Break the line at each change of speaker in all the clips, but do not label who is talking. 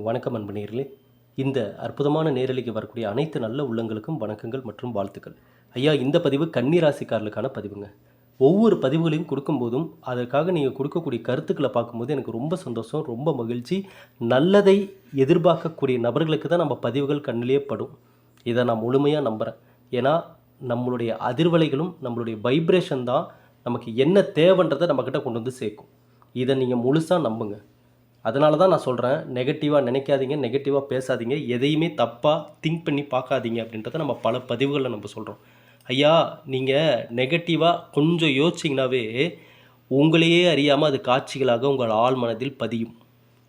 வணக்கம் அன்பனீர்களே இந்த அற்புதமான நேரலைக்கு வரக்கூடிய அனைத்து நல்ல உள்ளங்களுக்கும் வணக்கங்கள் மற்றும் வாழ்த்துக்கள். ஐயா இந்த பதிவு கன்னிராசிக்காரர்களுக்கான பதிவுங்க. ஒவ்வொரு பதிவுகளையும் கொடுக்கும்போதும் அதற்காக நீங்கள் கொடுக்கக்கூடிய கருத்துக்களை பார்க்கும்போது எனக்கு ரொம்ப சந்தோஷம் ரொம்ப மகிழ்ச்சி. நல்லதை எதிர்பார்க்கக்கூடிய நபர்களுக்கு தான் நம்ம பதிவுகள் கண்ணிலே படும். இதை நான் முழுமையாக நம்புகிறேன் ஏன்னா நம்மளுடைய அதிர்வலைகளும் நம்மளுடைய வைப்ரேஷன் தான் நமக்கு என்ன தேவைன்றதை நம்மக்கிட்ட கொண்டு வந்து சேர்க்கும். இதை நீங்கள் முழுசாக நம்புங்கள் அதனால தான் நான் சொல்கிறேன் நெகட்டிவாக நினைக்காதீங்க நெகட்டிவாக பேசாதீங்க எதையுமே தப்பாக திங்க் பண்ணி பார்க்காதீங்க அப்படின்றத நம்ம பல பதிவுகளில் நம்ம சொல்கிறோம் ஐயா நீங்கள் நெகட்டிவாக கொஞ்சம் யோசிச்சிங்கனாவே உங்களையே அறியாமல் அது காட்சிகளாக உங்கள் ஆள் மனதில் பதியும்.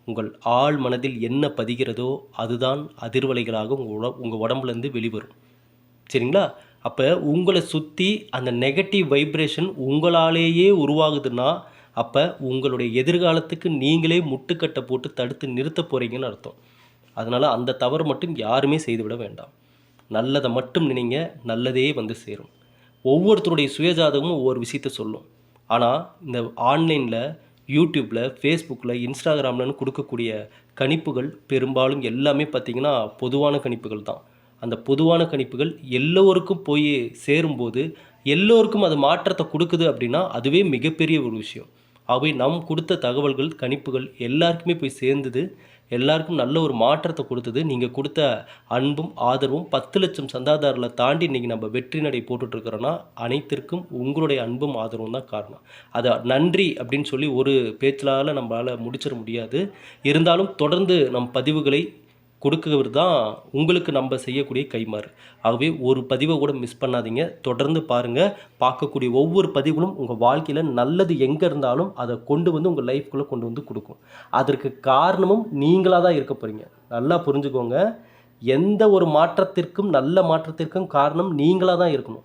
உங்கள் ஆழ் மனதில் என்ன பதிகிறதோ அதுதான் அதிர்வலைகளாக உங்கள் உட உங்கள் உடம்புலேருந்து வெளிவரும். சரிங்களா? அப்போ உங்களை சுற்றி அந்த நெகட்டிவ் வைப்ரேஷன் உங்களாலேயே உருவாகுதுன்னா அப்போ உங்களுடைய எதிர்காலத்துக்கு நீங்களே முட்டுக்கட்டை போட்டு தடுத்து நிறுத்த போகிறீங்கன்னு அர்த்தம். அதனால் அந்த தவறு மட்டும் யாருமே செய்துவிட வேண்டாம். நல்லதை மட்டும் நினைங்க நல்லதே வந்து சேரும். ஒவ்வொருத்தருடைய சுயஜாதகமும் ஒவ்வொரு விஷயத்த சொல்லும். ஆனால் இந்த ஆன்லைனில் யூடியூப்பில் ஃபேஸ்புக்கில் இன்ஸ்டாகிராம்லன்னு கொடுக்கக்கூடிய கணிப்புகள் பெரும்பாலும் எல்லாமே பார்த்திங்கன்னா பொதுவான கணிப்புகள் தான். அந்த பொதுவான கணிப்புகள் எல்லோருக்கும் போய் சேரும்போது எல்லோருக்கும் அது மாற்றத்தை கொடுக்குது அப்படின்னா அதுவே மிகப்பெரிய ஒரு விஷயம். அவை நம் கொடுத்த தகவல்கள் கணிப்புகள் எல்லாருக்குமே போய் சேர்ந்தது. எல்லாருக்கும் நல்ல ஒரு மாற்றத்தை கொடுத்தது. நீங்கள் கொடுத்த அன்பும் ஆதரவும் பத்து லட்சம் சந்தாதாரில் தாண்டி இன்றைக்கி நம்ம வெற்றி நடை போட்டுட்ருக்கிறோன்னா அனைத்திற்கும் உங்களுடைய அன்பும் ஆதரவும் தான் காரணம். அதை நன்றி அப்படின்னு சொல்லி ஒரு பேச்சிலால் நம்மளால் முடிச்சிட முடியாது. இருந்தாலும் தொடர்ந்து நம் பதிவுகளை கொடுக்குறது தான் உங்களுக்கு நம்ம செய்யக்கூடிய கைமாறு ஆகவே ஒரு பதிவை கூட மிஸ் பண்ணாதீங்க. தொடர்ந்து பாருங்கள் பார்க்கக்கூடிய ஒவ்வொரு பதிவுகளும் உங்கள் வாழ்க்கையில் நல்லது எங்கே இருந்தாலும் அதை கொண்டு வந்து உங்கள் லைஃப்குள்ளே கொண்டு வந்து கொடுக்கும். அதற்கு காரணமும் நீங்களாக தான் இருக்க போகிறீங்க நல்லா புரிஞ்சுக்கோங்க. எந்த ஒரு மாற்றத்திற்கும் நல்ல மாற்றத்திற்கும் காரணம் நீங்களாக தான் இருக்கணும்.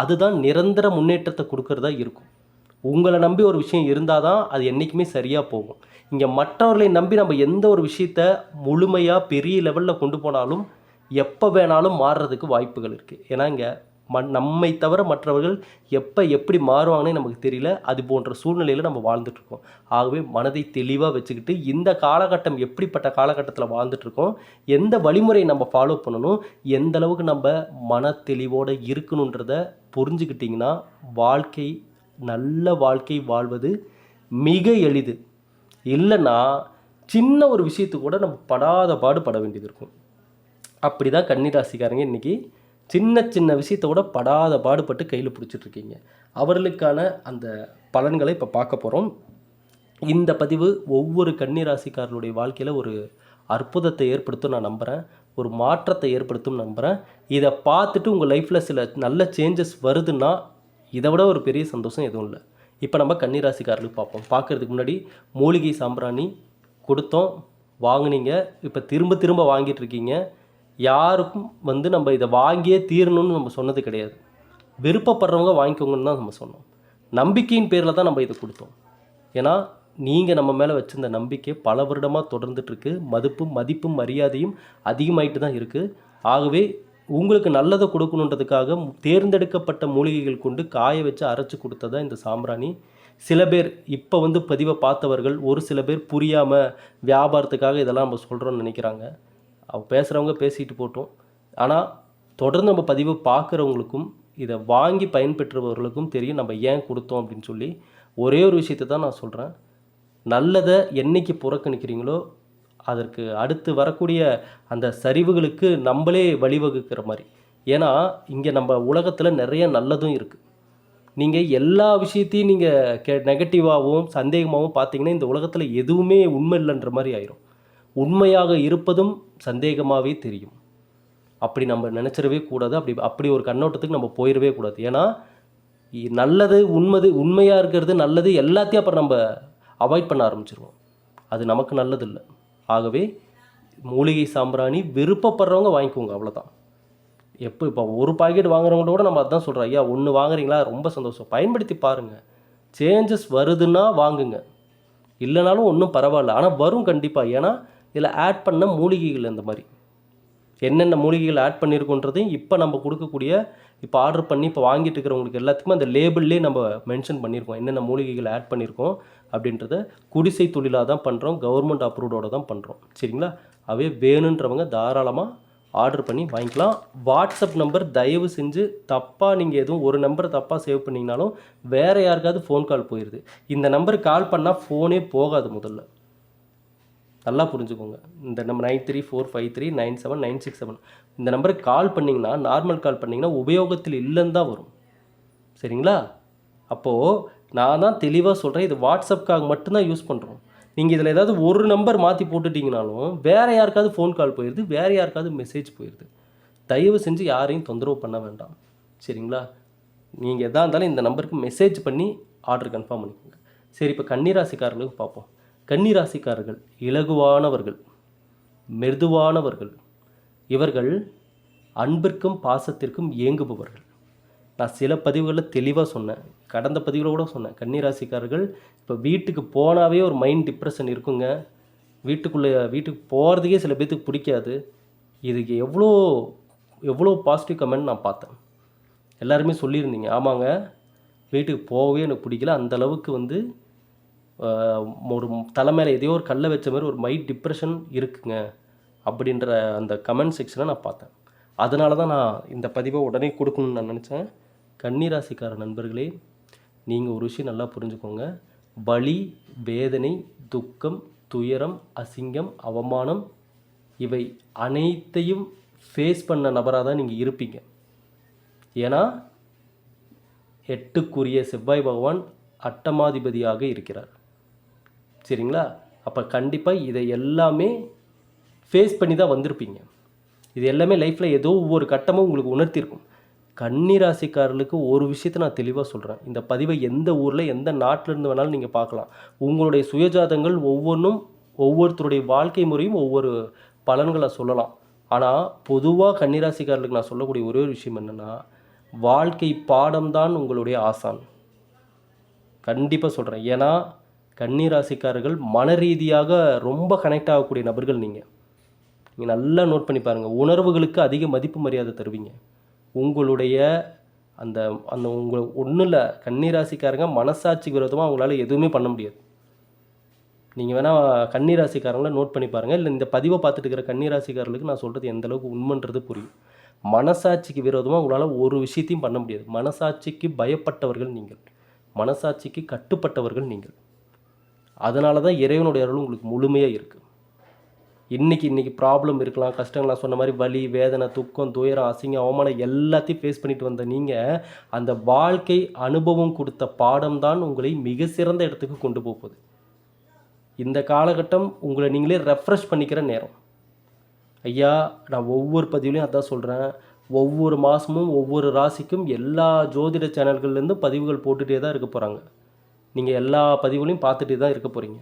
அதுதான் நிரந்தர முன்னேற்றத்தை கொடுக்கறதா இருக்கும். உங்களை நம்பி ஒரு விஷயம் இருந்தால் தான் அது என்றைக்குமே சரியாக போகும். இங்கே மற்றவர்களை நம்பி நம்ம எந்த ஒரு விஷயத்த முழுமையாக பெரிய லெவலில் கொண்டு போனாலும் எப்போ வேணாலும் மாறுறதுக்கு வாய்ப்புகள் இருக்குது ஏன்னா இங்கே மண் நம்மை தவிர மற்றவர்கள் எப்போ எப்படி மாறுவாங்கன்னு நமக்கு தெரியல. அது போன்ற சூழ்நிலையில் நம்ம வாழ்ந்துட்டுருக்கோம். ஆகவே மனதை தெளிவாக வச்சுக்கிட்டு இந்த காலகட்டம் எப்படிப்பட்ட காலகட்டத்தில் வாழ்ந்துட்டுருக்கோம் எந்த வழிமுறையை நம்ம ஃபாலோ பண்ணணும் எந்த அளவுக்கு நம்ம மன தெளிவோடு இருக்கணுன்றத புரிஞ்சுக்கிட்டிங்கன்னா வாழ்க்கை நல்ல வாழ்க்கை வாழ்வது மிக எளிது. இல்லைன்னா சின்ன ஒரு விஷயத்து கூட நம்ம படாத பாடு பட வேண்டியது இருக்கும். அப்படி தான் கன்னிராசிக்காரங்க இன்றைக்கி சின்ன சின்ன விஷயத்த கூட படாத பாடுபட்டு கையில் பிடிச்சிட்ருக்கீங்க அவர்களுக்கான அந்த பலன்களை இப்போ பார்க்க போகிறோம் இந்த பதிவு ஒவ்வொரு கன்னிராசிக்காரர்களுடைய வாழ்க்கையில் ஒரு அற்புதத்தை ஏற்படுத்தும் நான் நம்புகிறேன் ஒரு மாற்றத்தை ஏற்படுத்தும் நம்புகிறேன் இதை பார்த்துட்டு உங்கள் லைஃப்பில் சில நல்ல சேஞ்சஸ் வருதுன்னா இதை விட ஒரு பெரிய சந்தோஷம் எதுவும் இல்லை. இப்போ நம்ம கன்னிராசிக்காரர்களுக்கு பார்ப்போம். பார்க்குறதுக்கு முன்னாடி மூலிகை சாம்பிராணி கொடுத்தோம். வாங்கினீங்க. இப்போ திரும்ப திரும்ப வாங்கிட்டு இருக்கீங்க. யாருக்கும் வந்து நம்ம இதை வாங்கியே தீரணும்னு நம்ம சொன்னது கிடையாது. விருப்பப்படுறவங்க வாங்கிக்கோங்கன்னு தான் நம்ம சொன்னோம். நம்பிக்கையின் பேரில் தான் நம்ம இதை கொடுத்தோம். ஏன்னா நீங்கள் நம்ம மேலே வச்சுருந்த நம்பிக்கை பல வருடமாக தொடர்ந்துட்டுருக்கு மதிப்பும் மதிப்பும் மரியாதையும் அதிகமாயிட்டு தான் இருக்குது ஆகவே உங்களுக்கு நல்லதை கொடுக்கணுன்றதுக்காக தேர்ந்தெடுக்கப்பட்ட மூலிகைகள் கொண்டு காய வச்சு அரைச்சி கொடுத்ததா இந்த சாம்பிராணி. சில பேர் இப்போ வந்து பதிவை பார்த்தவர்கள் ஒரு சில பேர் புரியாமல் வியாபாரத்துக்காக இதெல்லாம் நம்ம சொல்கிறோம்னு நினைக்கிறாங்க. அவங்க பேசுகிறவங்க பேசிட்டு போட்டோம். ஆனால் தொடர்ந்து நம்ம பதிவை பார்க்குறவங்களுக்கும் இதை வாங்கி பயன்பெற்றவர்களுக்கும் தெரியும் நம்ம ஏன் கொடுத்தோம் அப்படின்னு சொல்லி. ஒரே ஒரு விஷயத்தை தான் நான் சொல்கிறேன் நல்லதை என்றைக்கு புறக்கணிக்கிறீங்களோ அதற்கு அடுத்து வரக்கூடிய அந்த சரிவுகளுக்கு நம்மளே வழிவகுக்கிற மாதிரி. ஏன்னா இங்கே நம்ம உலகத்தில் நிறைய நல்லதும் இருக்குது நீங்கள் எல்லா விஷயத்தையும் நீங்கள் கெ நெகட்டிவாகவும் சந்தேகமாகவும் பார்த்தீங்கன்னா இந்த உலகத்தில் எதுவுமே உண்மை இல்லைன்ற மாதிரி ஆயிரும். உண்மையாக இருப்பதும் சந்தேகமாகவே தெரியும். அப்படி நம்ம நினச்சிடவே கூடாது. அப்படி அப்படி ஒரு கண்ணோட்டத்துக்கு நம்ம போயிடவே கூடாது. ஏன்னா இ- நல்லது உண்மது உண்மையாக இருக்கிறது நல்லது எல்லாத்தையும் அப்புறம் நம்ம அவாய்ட் பண்ண ஆரம்பிச்சிருவோம். அது நமக்கு நல்லது இல்லை ஆகவே மூலிகை சாம்பிராணி விருப்பப்படுறவங்க வாங்கிக்கோங்க அவ்வளோதான் எப்போ இப்போ ஒரு பாக்கெட் வாங்குறவங்கள கூட நம்ம அதான் சொல்கிறோம் ஐயா ஒன்று வாங்குறீங்களா? ரொம்ப சந்தோஷம். பயன்படுத்தி பாருங்கள் சேஞ்சஸ் வருதுன்னா வாங்குங்க. இல்லைனாலும் ஒன்றும் பரவாயில்ல. ஆனால் வரும் கண்டிப்பாக ஏன்னா இதில் ஆட் பண்ண மூலிகைகள் இந்த மாதிரி. என்னென்ன மூலிகைகள் ஆட் பண்ணியிருக்கோன்றதையும் இப்போ நம்ம கொடுக்கக்கூடிய இப்போ ஆர்டர் பண்ணி இப்போ வாங்கிட்டு இருக்கிறவங்களுக்கு எல்லாத்துக்குமே அந்த லேபிள்லேயே நம்ம மென்ஷன் பண்ணியிருக்கோம் என்னென்ன மூலிகைகள் ஆட் பண்ணியிருக்கோம் அப்படின்றத குடிசை தொழிலாக தான் பண்ணுறோம் கவர்மெண்ட் அப்ரூவோட தான் பண்ணுறோம் சரிங்களா? அவே வேணுன்றவங்க தாராளமாக ஆர்டர் பண்ணி வாங்கிக்கலாம். வாட்ஸ்அப் நம்பர் தயவு செஞ்சு தப்பாக நீங்கள் எதுவும் ஒரு நம்பரை தப்பாக சேவ் பண்ணிங்கனாலும் வேறு யாருக்காவது ஃபோன் கால் போயிடுது இந்த நம்பருக்கு கால் பண்ணால் ஃபோனே போகாது முதல்ல. நல்லா புரிஞ்சுக்கோங்க. இந்த number nine three four five three nine seven nine six seven இந்த நம்பருக்கு கால் பண்ணிங்கன்னா நார்மல் கால் பண்ணிங்கன்னா உபயோகத்தில் இல்லைன்னு தான் வரும். சரிங்களா? அப்போது நான் தான் தெளிவாக சொல்கிறேன் இது வாட்ஸ்அப்காக மட்டும்தான் யூஸ் பண்ணுறோம் நீங்கள் இதில் ஏதாவது ஒரு நம்பர் மாற்றி போட்டுட்டிங்கனாலும் வேறு யாருக்காவது ஃபோன் கால் போயிடுது வேறு யாருக்காவது மெசேஜ் போயிடுது தயவு செஞ்சு யாரையும் தொந்தரவு பண்ண வேண்டாம். சரிங்களா? நீங்கள் எதாக இருந்தாலும் இந்த நம்பருக்கு மெசேஜ் பண்ணி ஆர்டர் கன்ஃபார்ம் பண்ணிக்கோங்க. சரி இப்போ கன்னிராசிக்காரர்களுக்கு பார்ப்போம். கன்னிராசிக்காரர்கள் இலகுவானவர்கள் மெதுவானவர்கள் இவர்கள் அன்பிற்கும் பாசத்திற்கும் ஏங்குபவர்கள். நான் சில பதிவுகளில் தெளிவாக சொன்னேன். கடந்த பதிவில் கூட சொன்னேன். கன்னிராசிக்காரர்கள் இப்போ வீட்டுக்கு போனாவே ஒரு மைண்ட் டிப்ரெஷன் இருக்குங்க. வீட்டுக்குள்ளே வீட்டுக்கு போகிறதுக்கே சில பேர்த்துக்கு பிடிக்காது. இதுக்கு எவ்வளோ எவ்வளோ பாசிட்டிவ் கமெண்ட் நான் பார்த்தேன். எல்லாருமே சொல்லியிருந்தீங்க. ஆமாங்க வீட்டுக்கு போகவே எனக்கு பிடிக்கல. அந்த அளவுக்கு வந்து ஒரு தலை மேலே எதையோ ஒரு கல்லை வச்ச மாதிரி ஒரு மைண்ட் டிப்ரெஷன் இருக்குங்க. அப்படின்ற அந்த கமெண்ட் செக்ஷனை நான் பார்த்தேன். அதனால தான் நான் இந்த பதிவை உடனே கொடுக்கணும்னு நான் நினச்சேன். கன்னிராசிக்கார நண்பர்களே நீங்கள் ஒரு விஷயம் நல்லா புரிஞ்சுக்கோங்க. வலி வேதனை துக்கம் துயரம் அசிங்கம் அவமானம் இவை அனைத்தையும் ஃபேஸ் பண்ண நபராக தான் நீங்கள் இருப்பீங்க. ஏன்னா எட்டுக்குரிய செவ்வாய் பகவான் அட்டமாதிபதியாக இருக்கிறார். சரிங்களா? அப்போ கண்டிப்பாக இதை எல்லாமே ஃபேஸ் பண்ணி தான் வந்திருப்பீங்க. இது எல்லாமே லைஃப்பில் ஏதோ ஒவ்வொரு கட்டமும் உங்களுக்கு உணர்த்திருக்கும். கன்னிராசிக்காரர்களுக்கு ஒரு விஷயத்தை நான் தெளிவாக சொல்கிறேன் இந்த பதிவை எந்த ஊரில் எந்த நாட்டிலேருந்து வேணாலும் நீங்கள் பார்க்கலாம். உங்களுடைய சுயஜாதங்கள் ஒவ்வொன்றும் ஒவ்வொருத்தருடைய வாழ்க்கை முறையும் ஒவ்வொரு பலன்களை சொல்லலாம். ஆனால் பொதுவாக கன்னிராசிக்காரர்களுக்கு நான் சொல்லக்கூடிய ஒரே ஒரு விஷயம் என்னென்னா வாழ்க்கை பாடம்தான் உங்களுடைய ஆசான். கண்டிப்பாக சொல்கிறேன் ஏன்னா கன்னிராசிக்காரர்கள் மன ரீதியாக ரொம்ப கனெக்ட் ஆகக்கூடிய நபர்கள் நீங்கள் நீங்கள் நல்லா நோட் பண்ணி பாருங்கள் உணர்வுகளுக்கு அதிக மதிப்பு மரியாதை தருவீங்க. உங்களுடைய அந்த அந்த உங்களை ஒன்றும் இல்லை கன்னிராசிக்காரங்க மனசாட்சிக்கு விரோதமாக அவங்களால எதுவுமே பண்ண முடியாது. நீங்கள் வேணால் கன்னிராசிக்காரங்கள நோட் பண்ணி பாருங்கள் இல்லை இந்த பதிவை பார்த்துட்டு இருக்கிற கன்னிராசிக்காரர்களுக்கு நான் சொல்கிறது எந்த அளவுக்கு உண்மைன்றது புரியும். மனசாட்சிக்கு விரோதமாக உங்களால் ஒரு விஷயத்தையும் பண்ண முடியாது. மனசாட்சிக்கு பயப்பட்டவர்கள் நீங்கள். மனசாட்சிக்கு கட்டுப்பட்டவர்கள் நீங்கள். அதனால தான் இறைவனுடைய அருள் உங்களுக்கு முழுமையாக இருக்குது இன்றைக்கி இன்றைக்கி ப்ராப்ளம் இருக்கலாம். கஷ்டங்கள்லாம் சொன்ன மாதிரி வலி வேதனை துக்கம் துயரம் அசிங்கம் அவமானம் எல்லாத்தையும் ஃபேஸ் பண்ணிட்டு வந்த நீங்கள் அந்த வாழ்க்கை அனுபவம் கொடுத்த பாடம் தான் உங்களை மிக சிறந்த இடத்துக்கு கொண்டு போகுது. இந்த காலகட்டம் உங்களை நீங்களே ரெஃப்ரெஷ் பண்ணிக்கிற நேரம். ஐயா நான் ஒவ்வொரு பதிவுலையும் அதான் சொல்கிறேன் ஒவ்வொரு மாதமும் ஒவ்வொரு ராசிக்கும் எல்லா ஜோதிட சேனல்கள்லேருந்து பதிவுகள் போட்டுகிட்டே தான் இருக்க போகிறாங்க நீங்கள் எல்லா பதிவுகளையும் பார்த்துட்டே தான் இருக்க போகிறீங்க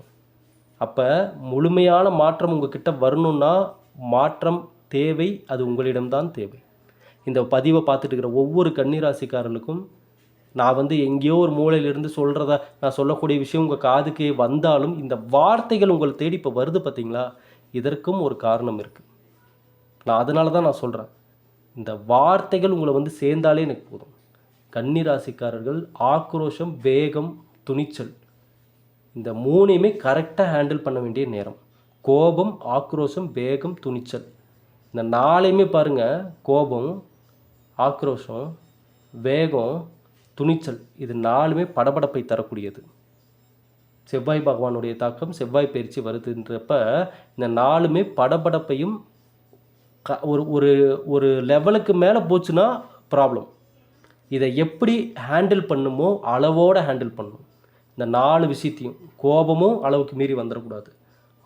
அப்போ முழுமையான மாற்றம் உங்ககிட்ட வரணும்னா மாற்றம் தேவை அது உங்களிடம்தான் தேவை. இந்த பதிவை பார்த்துட்டு இருக்கிற ஒவ்வொரு கன்னிராசிக்காரர்களுக்கும் நான் வந்து எங்கேயோ ஒரு மூலையிலிருந்து சொல்கிறத நான் சொல்லக்கூடிய விஷயம் உங்கள் காதுக்கு வந்தாலும் இந்த வார்த்தைகள் உங்களை தேடி இப்போ வருது பார்த்தீங்களா இதற்கும் ஒரு காரணம் இருக்குது நான் அதனால தான் நான் சொல்கிறேன் இந்த வார்த்தைகள் உங்களை வந்து சேர்ந்தாலே எனக்கு போதும். கன்னிராசிக்காரர்கள் ஆக்ரோஷம் வேகம் துணிச்சல். இந்த மூணையுமே கரெக்டாக ஹேண்டில் பண்ண வேண்டிய நேரம். கோபம் ஆக்ரோஷம் வேகம் துணிச்சல். இந்த நாளையுமே பாருங்கள் கோபம் ஆக்ரோஷம் வேகம் துணிச்சல் இது நாலுமே படபடப்பை தரக்கூடியது. செவ்வாய் பகவானுடைய தாக்கம் செவ்வாய் பயிற்சி வருதுன்றப்ப இந்த நாலுமே படபடப்பையும் க ஒரு ஒரு ஒரு லெவலுக்கு மேலே போச்சுன்னா ப்ராப்ளம் இதை எப்படி ஹேண்டில் பண்ணுமோ அளவோடு ஹேண்டில் பண்ணணும் இந்த நாலு விஷயத்தையும் கோபமும் அளவுக்கு மீறி வந்துடக்கூடாது.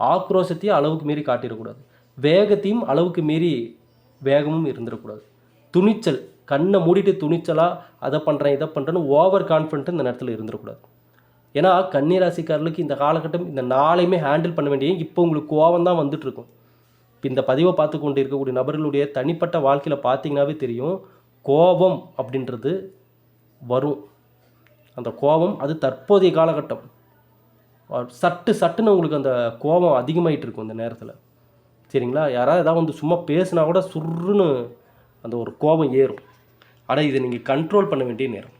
ஆக்ரோஷத்தையும் அளவுக்கு மீறி காட்டிடக்கூடாது. வேகத்தையும் அளவுக்கு மீறி வேகமும் இருந்துடக்கூடாது. துணிச்சல் கண்ணை மூடிட்டு துணிச்சலாக அதை பண்ணுறேன் இதை பண்ணுறேன்னு ஓவர் கான்ஃபிடென்ட் இந்த நேரத்தில் இருந்துடக்கூடாது. ஏன்னா கன்னிராசிக்காரர்களுக்கு இந்த காலகட்டம் இந்த நாளையுமே ஹேண்டில் பண்ண வேண்டிய இப்போ உங்களுக்கு கோபம் தான் வந்துட்டுருக்கும். இப்போ இந்த பதிவை பார்த்து கொண்டு இருக்கக்கூடிய நபர்களுடைய தனிப்பட்ட வாழ்க்கையில் பார்த்தீங்கன்னாவே தெரியும் கோபம் அப்படின்றது வரும். அந்த கோபம் அது தற்போதைய காலகட்டம். சட்டு சட்டுன்னு உங்களுக்கு அந்த கோபம் அதிகமாயிட்டு இருக்கும் இந்த நேரத்தில். சரிங்களா? யாராவது ஏதாவது வந்து சும்மா பேசுனா கூட சுருன்னு அந்த ஒரு கோபம் ஏறும். ஆனால் இதை நீங்கள் கண்ட்ரோல் பண்ண வேண்டிய நேரம்.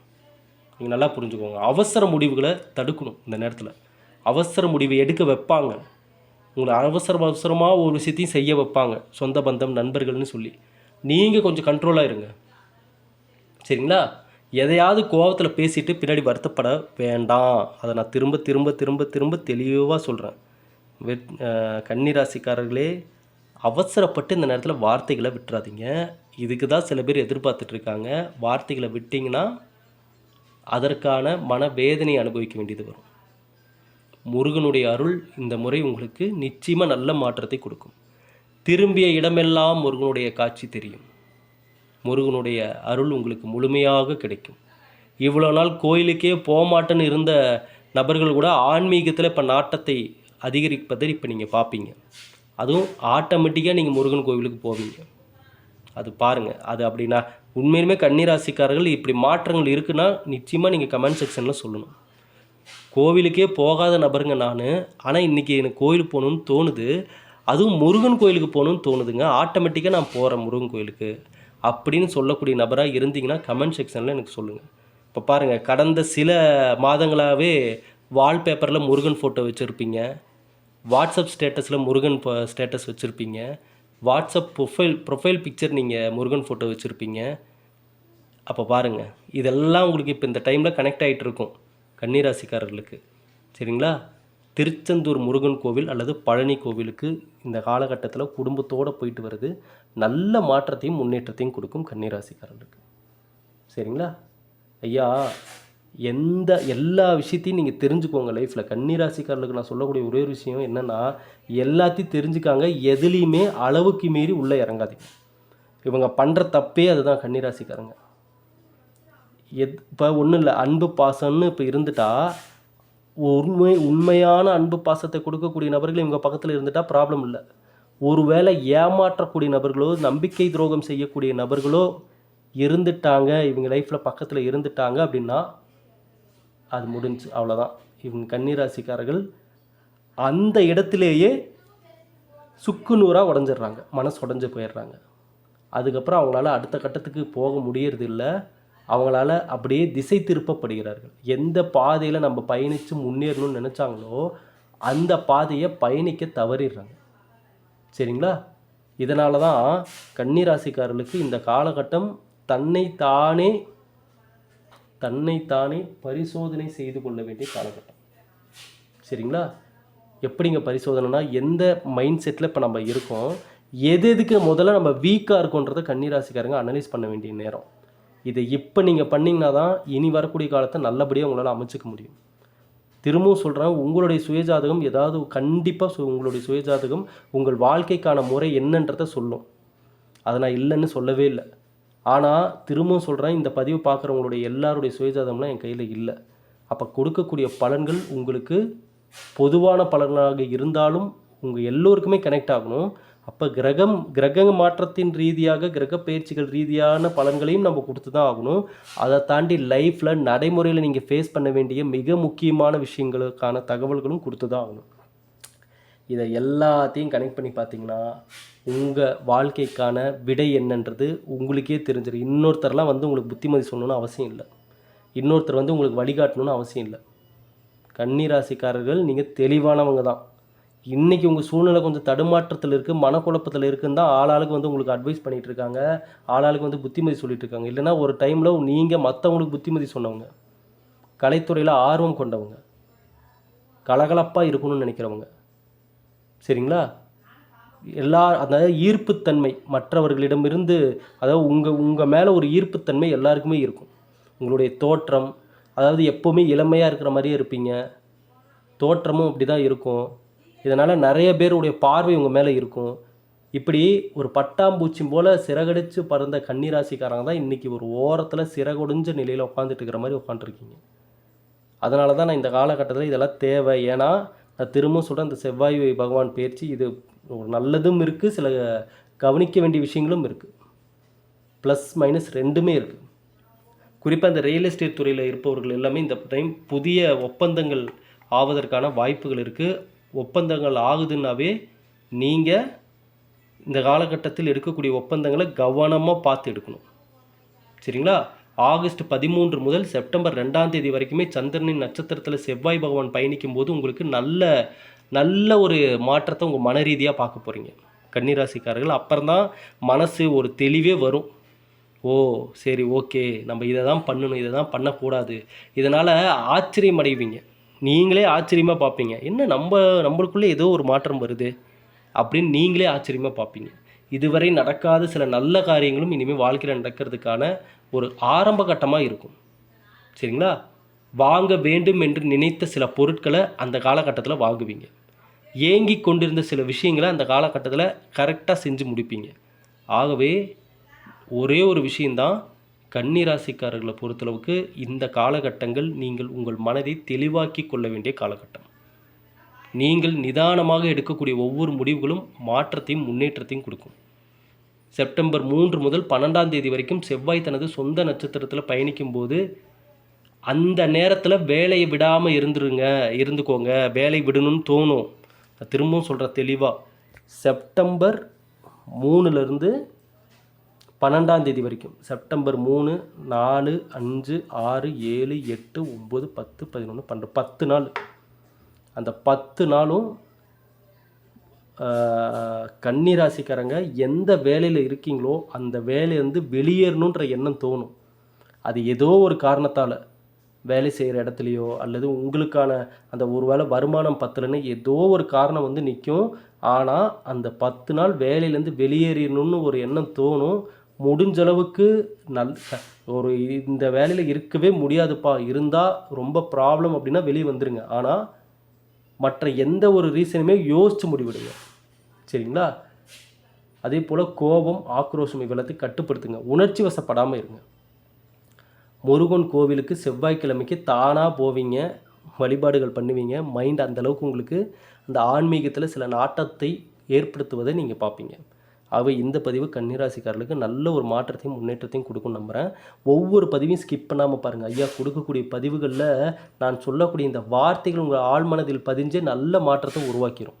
நீங்கள் நல்லா புரிஞ்சுக்கோங்க. அவசர முடிவுகளை தடுக்கணும் இந்த நேரத்தில். அவசர முடிவை எடுக்க வைப்பாங்க. உங்களை அவசர அவசரமாக ஒரு விஷயத்தையும் செய்ய வைப்பாங்க. சொந்த பந்தம் நண்பர்கள்னு சொல்லி. நீங்கள் கொஞ்சம் கண்ட்ரோலாக இருங்க. சரிங்களா? எதையாவது கோவத்தில் பேசிட்டு பின்னாடி வருத்தப்பட வேண்டாம். அதை நான் திரும்ப திரும்ப திரும்ப திரும்ப தெளிவாக சொல்கிறேன் வெட் கன்னிராசிக்காரர்களே அவசரப்பட்டு இந்த நேரத்தில் வார்த்தைகளை விட்டுறாதீங்க. இதுக்கு தான் சில பேர் எதிர்பார்த்துட்ருக்காங்க வார்த்தைகளை விட்டிங்கன்னா அதற்கான மனவேதனை அனுபவிக்க வேண்டியது வரும். முருகனுடைய அருள் இந்த முறை உங்களுக்கு நிச்சயமாக நல்ல மாற்றத்தை கொடுக்கும். திரும்பிய இடமெல்லாம் முருகனுடைய காட்சி தெரியும். முருகனுடைய அருள் உங்களுக்கு முழுமையாக கிடைக்கும். இவ்வளோ நாள் கோயிலுக்கே போகமாட்டேன்னு இருந்த நபர்கள் கூட ஆன்மீகத்தில் இப்போ நாட்டத்தை அதிகரிப்பதை இப்போ நீங்கள் பார்ப்பீங்க அதுவும் ஆட்டோமேட்டிக்காக நீங்கள் முருகன் கோவிலுக்கு போவீங்க. அது பாருங்கள் அது அப்படின்னா உண்மையிலுமே கன்னிராசிக்காரர்கள் இப்படி மாற்றங்கள் இருக்குன்னா நிச்சயமாக நீங்கள் கமெண்ட் செக்ஷனில் சொல்லணும். கோவிலுக்கே போகாத நபருங்க நான். ஆனால் இன்றைக்கி எனக்கு கோயிலுக்கு போகணுன்னு தோணுது. அதுவும் முருகன் கோயிலுக்கு போகணுன்னு தோணுதுங்க. ஆட்டோமேட்டிக்காக நான் போகிறேன் முருகன் கோயிலுக்கு. அப்படின்னு சொல்லக்கூடிய நபராக இருந்தீங்கன்னா கமெண்ட் செக்ஷனில் எனக்கு சொல்லுங்கள் இப்போ பாருங்கள் கடந்த சில மாதங்களாகவே வால்பேப்பரில் முருகன் ஃபோட்டோ வச்சுருப்பீங்க. வாட்ஸ்அப் ஸ்டேட்டஸில் முருகன் ஸ்டேட்டஸ் வச்சுருப்பீங்க. வாட்ஸ்அப் ப்ரொஃபைல் ப்ரொஃபைல் பிக்சர் நீங்கள் முருகன் ஃபோட்டோ வச்சுருப்பீங்க. அப்போ பாருங்கள் இதெல்லாம் உங்களுக்கு இப்போ இந்த டைமில் கனெக்ட் ஆகிட்டு இருக்கும் கன்னிராசிக்காரர்களுக்கு. சரிங்களா? திருச்செந்தூர் முருகன் கோவில் அல்லது பழனி கோவிலுக்கு இந்த காலகட்டத்தில் குடும்பத்தோடு போயிட்டு வருது. நல்ல மாற்றத்தையும் முன்னேற்றத்தையும் கொடுக்கும் கன்னிராசிக்காரனுக்கு சரிங்களா? ஐயா எந்த எல்லா விஷயத்தையும் நீங்கள் தெரிஞ்சுக்கோங்க லைஃப்பில் கன்னிராசிக்காரர்களுக்கு நான் சொல்லக்கூடிய ஒரே ஒரு விஷயம் என்னென்னா எல்லாத்தையும் தெரிஞ்சுக்காங்க எதுலேயுமே அளவுக்கு மீறி உள்ளே இறங்காதீங்க. இவங்க பண்ணுற தப்பே அதுதான் கன்னிராசிக்காரங்க. எத் இப்போ ஒன்றும் இல்லை அன்பு பாசம்னு இப்போ இருந்துட்டா உண்மை உண்மையான அன்பு பாசத்தை கொடுக்கக்கூடிய நபர்கள் இவங்க பக்கத்தில் இருந்துட்டா ப்ராப்ளம் இல்லை. ஒருவேளை ஏமாற்றக்கூடிய நபர்களோ நம்பிக்கை துரோகம் செய்யக்கூடிய நபர்களோ இருந்துட்டாங்க இவங்க லைஃப்பில் பக்கத்தில் இருந்துட்டாங்க அப்படின்னா அது முடிஞ்சு அவ்வளோதான் இவங்க கன்னிராசிக்காரர்கள் அந்த இடத்திலேயே சுக்கு நூறாக உடஞ்சிடுறாங்க. மனசு உடஞ்சி போயிடுறாங்க. அதுக்கப்புறம் அவங்களால அடுத்த கட்டத்துக்கு போக முடியறது இல்லை அவங்களால அப்படியே திசை திருப்பப்படுகிறார்கள். எந்த பாதையில் நம்ம பயணித்து முன்னேறணும்னு நினச்சாங்களோ அந்த பாதையை பயணிக்க தவறிடுறாங்க. சரிங்களா? இதனால தான் கன்னிராசிக்காரர்களுக்கு இந்த காலகட்டம் தன்னை தானே தன்னை தானே பரிசோதனை செய்து கொள்ள வேண்டிய காலகட்டம். சரிங்களா? எப்படிங்க பரிசோதனைனா எந்த மைண்ட் செட்டில் இப்போ நம்ம இருக்கோம் எது எதுக்கு முதல்ல நம்ம வீக்காக இருக்கோன்றதை கன்னிராசிக்காரங்க அனலைஸ் பண்ண வேண்டிய நேரம். இதை இப்போ நீங்கள் பண்ணிங்கன்னா தான் இனி வரக்கூடிய காலத்தை நல்லபடியாக உங்களால் அமைச்சிக்க முடியும். திரும்பவும் சொல்கிறேன் உங்களுடைய சுயஜாதகம் ஏதாவது கண்டிப்பாக உங்களுடைய சுயஜாதகம் உங்கள் வாழ்க்கைக்கான முறை என்னன்றதை சொல்லும். அதை நான் இல்லைன்னு சொல்லவே இல்லை. ஆனால் திரும்பவும் சொல்கிறேன் இந்த பதிவு பார்க்குறவங்களுடைய எல்லாருடைய சுயஜாதகம்லாம் என் கையில் இல்லை. அப்போ கொடுக்கக்கூடிய பலன்கள் உங்களுக்கு பொதுவான பலன்களாக இருந்தாலும் உங்கள் எல்லோருக்குமே கனெக்ட் ஆகணும். அப்போ கிரகம் கிரக மாற்றத்தின் ரீதியாக கிரக பயிற்சிகள் ரீதியான பலன்களையும் நம்ம கொடுத்து தான் ஆகணும். அதை தாண்டி லைஃப்பில் நடைமுறையில் நீங்கள் ஃபேஸ் பண்ண வேண்டிய மிக முக்கியமான விஷயங்களுக்கான தகவல்களும் கொடுத்து தான் ஆகணும். இதை எல்லாத்தையும் கனெக்ட் பண்ணி பார்த்தீங்கன்னா உங்கள் வாழ்க்கைக்கான விடை என்னன்றது உங்களுக்கே தெரிஞ்சிடும் இன்னொருத்தர்லாம் வந்து உங்களுக்கு புத்திமதி சொல்லணும்னு அவசியம் இல்லை. இன்னொருத்தர் வந்து உங்களுக்கு வழிகாட்டணும்னு அவசியம் இல்லை. கன்னிராசிக்காரர்கள் நீங்கள் தெளிவானவங்க தான். இன்றைக்கி உங்கள் சூழ்நிலை கொஞ்சம் தடுமாற்றத்தில் இருக்குது மனக்குழப்பத்தில் இருக்குன்னு தான் ஆளாளுக்கு வந்து உங்களுக்கு அட்வைஸ் பண்ணிகிட்டு இருக்காங்க. ஆளாளுக்கு வந்து புத்திமதி சொல்லிட்டு இருக்காங்க. இல்லைன்னா ஒரு டைமில் நீங்கள் மற்றவங்களுக்கு புத்திமதி சொன்னவங்க கலைத்துறையில் ஆர்வம் கொண்டவங்க கலகலப்பாக இருக்கணும்னு நினைக்கிறவங்க. சரிங்களா? எல்லா அதாவது ஈர்ப்புத்தன்மை மற்றவர்களிடமிருந்து அதாவது உங்கள் உங்கள் மேலே ஒரு ஈர்ப்புத்தன்மை எல்லாருக்குமே இருக்கும். உங்களுடைய தோற்றம் அதாவது எப்போவுமே இளமையாக இருக்கிற மாதிரியே இருப்பீங்க. தோற்றமும் அப்படி தான் இருக்கும். இதனால் நிறைய பேருடைய பார்வை உங்கள் மேலே இருக்கும். இப்படி ஒரு பட்டாம்பூச்சி போல் சிறகடிச்சு பறந்த கன்னிராசிக்காரங்க தான் இன்றைக்கி ஒரு ஓரத்தில் சிறகொடிஞ்ச நிலையில் உட்காந்துட்டு இருக்கிற மாதிரி உட்காந்துருக்கீங்க அதனால தான் நான் இந்த காலகட்டத்தில் இதெல்லாம் தேவை. ஏன்னா நான் திரும்பவும் சொல்கிறேன் இந்த செவ்வாய் பகவான் பயிற்சி இது ஒரு நல்லதும் இருக்குது சில கவனிக்க வேண்டிய விஷயங்களும் இருக்குது ப்ளஸ் மைனஸ் ரெண்டுமே இருக்குது குறிப்பாக இந்த ரியல் எஸ்டேட் துறையில் இருப்பவர்கள் எல்லாமே இந்த டைம் புதிய ஒப்பந்தங்கள் ஆவதற்கான வாய்ப்புகள் இருக்குது ஒப்பந்தங்கள் ஆகுதுன்னாவே நீங்கள் இந்த காலகட்டத்தில் எடுக்கக்கூடிய ஒப்பந்தங்களை கவனமாக பார்த்து எடுக்கணும். சரிங்களா? ஆகஸ்ட் பதிமூன்று முதல் செப்டம்பர் ரெண்டாம் தேதி வரைக்குமே சந்திரனின் நட்சத்திரத்தில் செவ்வாய் பகவான் பயணிக்கும் போது உங்களுக்கு நல்ல நல்ல ஒரு மாற்றத்தை உங்கள் மன ரீதியாக பார்க்க போகிறீங்க கன்னிராசிக்காரர்கள் அப்புறம்தான் மனசு ஒரு தெளிவே வரும். ஓ சரி ஓகே நம்ம இதை தான் பண்ணணும் இதை தான் பண்ணக்கூடாது. இதனால் ஆச்சரியம் அடைவீங்க நீங்களே ஆச்சரியமாக பார்ப்பீங்க என்ன நம்ம நம்மளுக்குள்ளே ஏதோ ஒரு மாற்றம் வருது அப்படின்னு நீங்களே ஆச்சரியமாக பார்ப்பீங்க இதுவரை நடக்காத சில நல்ல காரியங்களும் இனிமேல் வாழ்க்கையில் நடக்கிறதுக்கான ஒரு ஆரம்ப கட்டமாக இருக்கும். சரிங்களா? வாங்க வேண்டும் என்று நினைத்த சில பொருட்களை அந்த காலகட்டத்தில் வாங்குவீங்க. ஏங்கி கொண்டிருந்த சில விஷயங்களை அந்த காலகட்டத்தில் கரெக்டாக செஞ்சு முடிப்பீங்க. ஆகவே ஒரே ஒரு விஷயந்தான் கன்னிராசிக்காரர்களை பொறுத்தளவுக்கு இந்த காலகட்டங்கள் நீங்கள் உங்கள் மனதை தெளிவாக்கி கொள்ள வேண்டிய காலகட்டம். நீங்கள் நிதானமாக எடுக்கக்கூடிய ஒவ்வொரு முடிவுகளும் மாற்றத்தையும் முன்னேற்றத்தையும் கொடுக்கும். செப்டம்பர் மூன்று முதல் பன்னெண்டாம் தேதி வரைக்கும் செவ்வாய் தனது சொந்த நட்சத்திரத்தில் பயணிக்கும் போது அந்த நேரத்தில் வேலையை விடாமல் இருந்துருங்க இருந்துக்கோங்க வேலை விடணும்னு தோணும். நான் திரும்பவும் சொல்கிற தெளிவாக செப்டம்பர் மூணுலேருந்து பன்னெண்டாம் தேதி வரைக்கும் செப்டம்பர் மூணு நாலு அஞ்சு ஆறு ஏழு எட்டு ஒம்பது பத்து பதினொன்று பன்னெண்டு பத்து நாள். அந்த பத்து நாளும் கன்னிராசிக்காரங்க ராசிக்காரங்க எந்த வேலையில் இருக்கீங்களோ அந்த வேலையிலேருந்து வெளியேறணுன்ற எண்ணம் தோணும். அது ஏதோ ஒரு காரணத்தால் வேலை செய்கிற இடத்துலையோ அல்லது உங்களுக்கான அந்த ஒரு வேளை வருமானம் பத்தலைன்னு ஏதோ ஒரு காரணம் வந்து நிற்கும் ஆனால் அந்த பத்து நாள் வேலையிலேருந்து வெளியேறணும்னு ஒரு எண்ணம் தோணும். முடிஞ்ச அளவுக்கு நல் ஒரு இந்த வேலையில் இருக்கவே முடியாதுப்பா. இருந்தால் ரொம்ப ப்ராப்ளம் அப்படின்னா வெளியே வந்துடுங்க ஆனால் மற்ற எந்த ஒரு ரீசனுமே யோசித்து முடிவிடுங்க. சரிங்களா? அதே போல் கோபம் ஆக்ரோஷம் இவ்வளோத்தையும் கட்டுப்படுத்துங்க. உணர்ச்சி வசப்படாமல் இருங்க. முருகன் கோவிலுக்கு செவ்வாய்க்கிழமைக்கு தானாக போவீங்க. வழிபாடுகள் பண்ணுவீங்க. மைண்ட் அந்தளவுக்கு உங்களுக்கு அந்த ஆன்மீகத்தில் சில நாட்டத்தை ஏற்படுத்துவதை நீங்கள் பார்ப்பீங்க. ஆகவே இந்த பதிவு கன்னிராசிக்காரர்களுக்கு நல்ல ஒரு மாற்றத்தையும் முன்னேற்றத்தையும் கொடுக்கும் நம்புகிறேன் ஒவ்வொரு பதிவையும் ஸ்கிப் பண்ணாமல் பாருங்கள் ஐயா கொடுக்கக்கூடிய பதிவுகளில் நான் சொல்லக்கூடிய இந்த வார்த்தைகள் உங்கள் ஆழ்மனதில் பதிஞ்சே நல்ல மாற்றத்தை உருவாக்கிடும்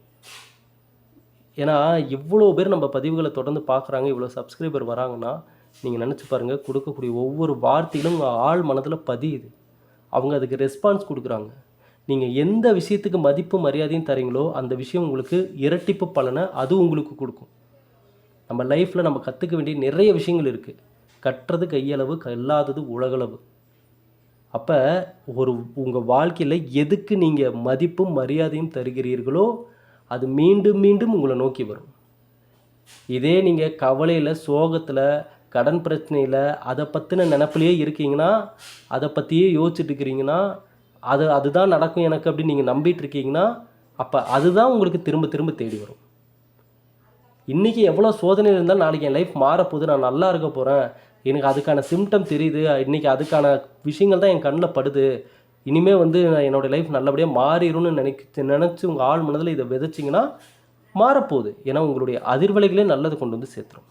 ஏன்னா இவ்வளோ பேர் நம்ம பதிவுகளை தொடர்ந்து பார்க்குறாங்க இவ்வளோ சப்ஸ்கிரைபர் வராங்கன்னா நீங்கள் நினச்சி பாருங்கள் கொடுக்கக்கூடிய ஒவ்வொரு வார்த்தைகளும் உங்கள் ஆழ் மனதில் பதியுது. அவங்க அதுக்கு ரெஸ்பான்ஸ் கொடுக்குறாங்க. நீங்கள் எந்த விஷயத்துக்கு மதிப்பு மரியாதையும் தரீங்களோ அந்த விஷயம் உங்களுக்கு இரட்டிப்பு பலனை அது உங்களுக்கு கொடுக்கும். நம்ம லைஃப்பில் நம்ம கற்றுக்க வேண்டிய நிறைய விஷயங்கள் இருக்குது கற்றது கையளவு கல்லாதது உலகளவு. அப்போ ஒரு உங்கள் வாழ்க்கையில் எதுக்கு நீங்கள் மதிப்பும் மரியாதையும் தருகிறீர்களோ அது மீண்டும் மீண்டும் உங்களை நோக்கி வரும். இதே நீங்கள் கவலையில் சோகத்தில் கடன் பிரச்சனையில் அதை பற்றின நினப்பிலேயே இருக்கீங்கன்னா அதை பற்றியே யோசிச்சுட்டு இருக்கிறீங்கன்னா அது அதுதான் நடக்கும் எனக்கு அப்படின்னு நீங்கள் நம்பிட்டு இருக்கீங்கன்னா அப்போ அதுதான் உங்களுக்கு திரும்ப திரும்ப தேடி வரும். இன்றைக்கி எவ்வளோ சோதனை இருந்தாலும் நாளைக்கு என் லைஃப் மாறப்போகுது நான் நல்லா இருக்க போகிறேன் எனக்கு அதுக்கான சிம்டம் தெரியுது. இன்றைக்கி அதுக்கான விஷயங்கள் தான் என் கண்ணில் படுது. இனிமேல் வந்து நான் என்னோடய லைஃப் நல்லபடியாக மாறிடும்னு நினைக்க நினச்சி உங்கள் ஆள் மனதில் இதை விதைச்சிங்கன்னா மாறப்போகுது. ஏன்னா உங்களுடைய அதிர்வலைகளே நல்லது கொண்டு வந்து சேர்த்துரும்.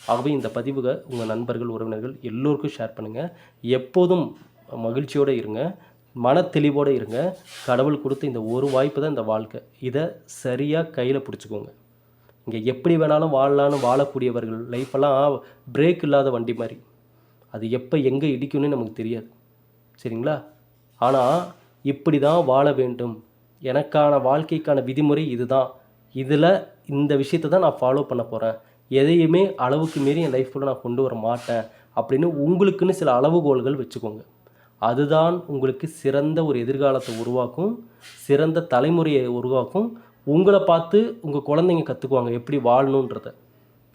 ஆகவே இந்த பதிவுக உங்கள் நண்பர்கள் உறவினர்கள் எல்லோருக்கும் ஷேர் பண்ணுங்கள் எப்போதும் மகிழ்ச்சியோடு இருங்க. மன தெளிவோடு இருங்க. கடவுள் கொடுத்த இந்த ஒரு வாய்ப்பு தான் இந்த வாழ்க்கை. இதை சரியாக கையில் பிடிச்சிக்கோங்க. இங்கே எப்படி வேணாலும் வாழலான்னு வாழக்கூடியவர்கள் லைஃப்பெல்லாம் பிரேக் இல்லாத வண்டி மாதிரி. அது எப்போ எங்கே இடிக்கும்னு நமக்கு தெரியாது. சரிங்களா? ஆனால் இப்படி தான் வாழ வேண்டும். எனக்கான வாழ்க்கைக்கான விதிமுறை இதுதான். இதில் இந்த விஷயத்தை தான் நான் ஃபாலோ பண்ண போகிறேன் எதையுமே அளவுக்கு மீறி என் லைஃப்பில் நான் கொண்டு வர மாட்டேன் அப்படின்னு உங்களுக்குன்னு சில அளவுகோல்கள் வச்சுக்கோங்க. அதுதான் உங்களுக்கு சிறந்த ஒரு எதிர்காலத்தை உருவாக்கும் சிறந்த தலைமுறையை உருவாக்கும் உங்களை பார்த்து உங்கள் குழந்தைங்க கற்றுக்குவாங்க எப்படி வாழணுன்றத.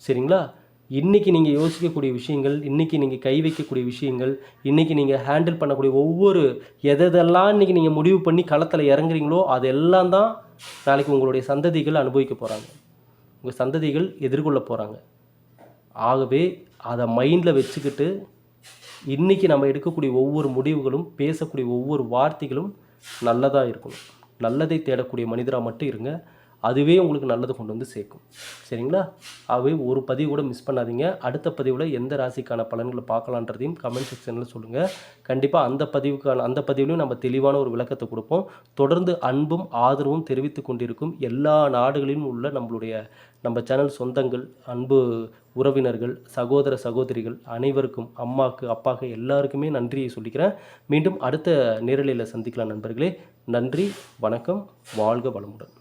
சரிங்களா? இன்றைக்கி நீங்கள் யோசிக்கக்கூடிய விஷயங்கள் இன்றைக்கி நீங்கள் கை வைக்கக்கூடிய விஷயங்கள் இன்றைக்கி நீங்கள் ஹேண்டில் பண்ணக்கூடிய ஒவ்வொரு எதெல்லாம் இன்றைக்கி நீங்கள் முடிவு பண்ணி களத்தில் இறங்குறீங்களோ அதெல்லாம் தான் நாளைக்கு உங்களுடைய சந்ததிகள் அனுபவிக்க போகிறாங்க உங்கள் சந்ததிகள் எதிர்கொள்ள போகிறாங்க ஆகவே அதை மைண்டில் வச்சுக்கிட்டு இன்றைக்கி நம்ம எடுக்கக்கூடிய ஒவ்வொரு முடிவுகளும் பேசக்கூடிய ஒவ்வொரு வார்த்தைகளும் நல்லதாக இருக்கணும். நல்லதை தேடக்கூடிய மனிதராக மட்டும் இருங்க. அதுவே உங்களுக்கு நல்லது கொண்டு வந்து சேர்க்கும். சரிங்களா? அவை ஒரு பதிவு கூட மிஸ் பண்ணாதீங்க. அடுத்த பதிவில் எந்த ராசிக்கான பலன்களை பார்க்கலான்றதையும் கமெண்ட் செக்ஷனில் சொல்லுங்கள் கண்டிப்பாக அந்த பதிவுக்கான அந்த பதிவுலையும் நம்ம தெளிவான ஒரு விளக்கத்தை கொடுப்போம். தொடர்ந்து அன்பும் ஆதரவும் தெரிவித்து கொண்டிருக்கும் எல்லா நாடுகளிலும் உள்ள நம்மளுடைய நம்ம சேனல் சொந்தங்கள் அன்பு உறவினர்கள் சகோதர சகோதரிகள் அனைவருக்கும் அம்மாவுக்கு அப்பாக்கு எல்லாருக்குமே நன்றியை சொல்லிக்கிறேன். மீண்டும் அடுத்த நேரலையில் சந்திக்கலாம் நண்பர்களே. நன்றி வணக்கம் வாழ்க வளமுடன்.